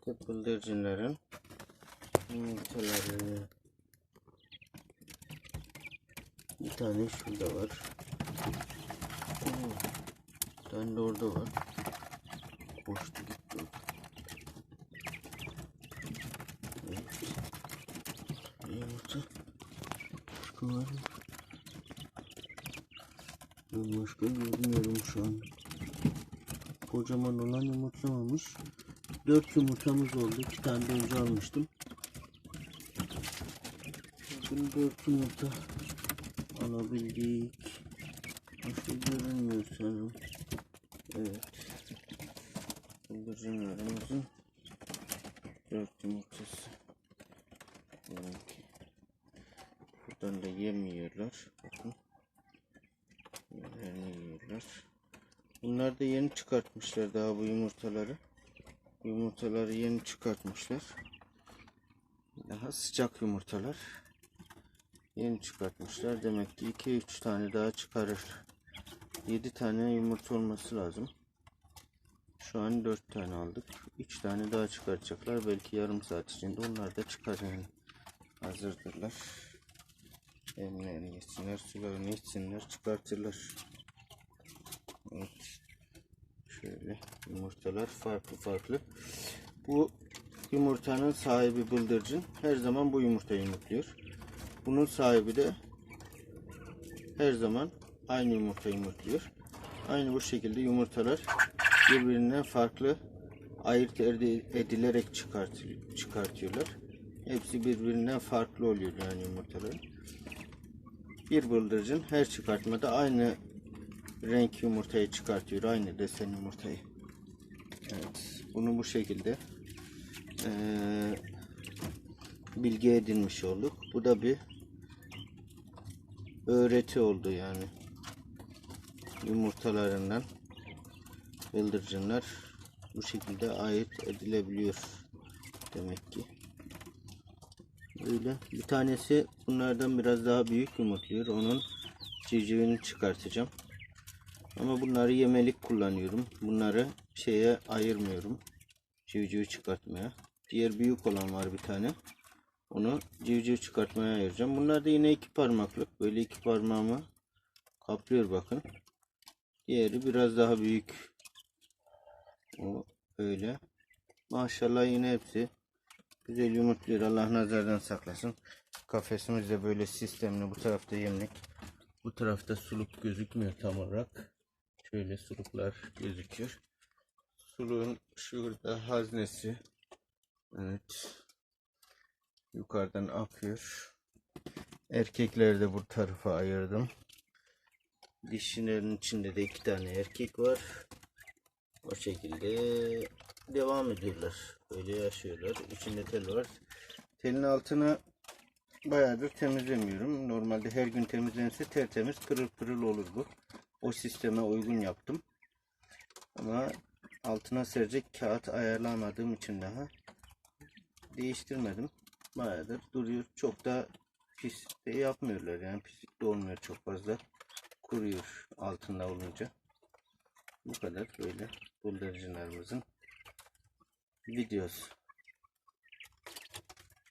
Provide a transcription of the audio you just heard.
İşte bıldırcınların yumurtaları. Bir tane şurada var. Bir tane de orada var. Koştu gitti. Evet. Yumurta. Başka var mı? Ben başka görmüyorum şu an. Kocaman olan yumurtlamamış. Dört yumurtamız oldu. İki tane de önce almıştım. Bugün dört yumurta alabildik. Başka görünmüyor sanırım. Evet. Bıldırcınlarımızın dört yumurtası. Benimki. Buradan da yem yiyorlar. Bakın. Yemlerini yiyorlar. Bunlar da yeni çıkartmışlar daha bu yumurtaları. Yumurtaları yeni çıkartmışlar. Daha sıcak yumurtalar. Yeni çıkartmışlar. Demek ki 2-3 tane daha çıkarır. 7 tane yumurta olması lazım. Şu an 4 tane aldık. 3 tane daha çıkartacaklar. Belki yarım saat içinde onlar da çıkar yani. Hazırdırlar. Yemlerini yesinler, sularını içsinler, çıkartırlar. Evet. Şöyle yumurtalar farklı farklı. Bu yumurtanın sahibi bıldırcın her zaman bu yumurtayı yumurtluyor. Bunun sahibi de her zaman aynı yumurtayı yumurtluyor. Aynı bu şekilde yumurtalar birbirinden farklı ayırt edilerek çıkartı- çıkartıyorlar. Hepsi birbirinden farklı oluyor yani yumurtalar. Bir bıldırcın her çıkartmada aynı renk yumurtayı çıkartıyor. Aynı desen yumurtayı. Evet. Bunu bu şekilde eee bilgi edinmiş olduk. Bu da bir öğreti oldu yani. Yumurtalarından bıldırcınlar bu şekilde ayırt edilebiliyor demek ki. Öyle. Bir tanesi bunlardan biraz daha büyük yumurtluyor. Onun civcivini çıkartacağım. Ama bunları yemelik kullanıyorum. Bunları şeye ayırmıyorum. Civciv çıkartmaya. Diğer büyük olan var bir tane. Onu civciv çıkartmaya ayıracağım. Bunlar da yine iki parmaklık. Böyle iki parmağımı kaplıyor bakın. Diğeri biraz daha büyük. O öyle. Maşallah yine hepsi güzel yumurtluyor. Allah nazardan saklasın. Kafesimiz de böyle sistemli. Bu tarafta yemlik. Bu tarafta suluk gözükmüyor tam olarak. Şöyle suluklar gözüküyor. Suluğun şurada haznesi. Evet. Yukarıdan akıyor. Erkekleri de bu tarafa ayırdım. Dişilerin içinde de iki tane erkek var. O şekilde devam ediyorlar. Böyle yaşıyorlar. İçinde tel var. Telin altına bayağıdır temizlemiyorum. Normalde her gün temizlense tertemiz pırıl pırıl olur bu. O sisteme uygun yaptım. Ama altına serecek kağıt ayarlamadığım için daha değiştirmedim. Bayağıdır duruyor. Çok da pis de yapmıyorlar. Yani pislik de olmuyor çok fazla. Kuruyor altında olunca. Bu kadar böyle bıldırcınlarımızın videosu.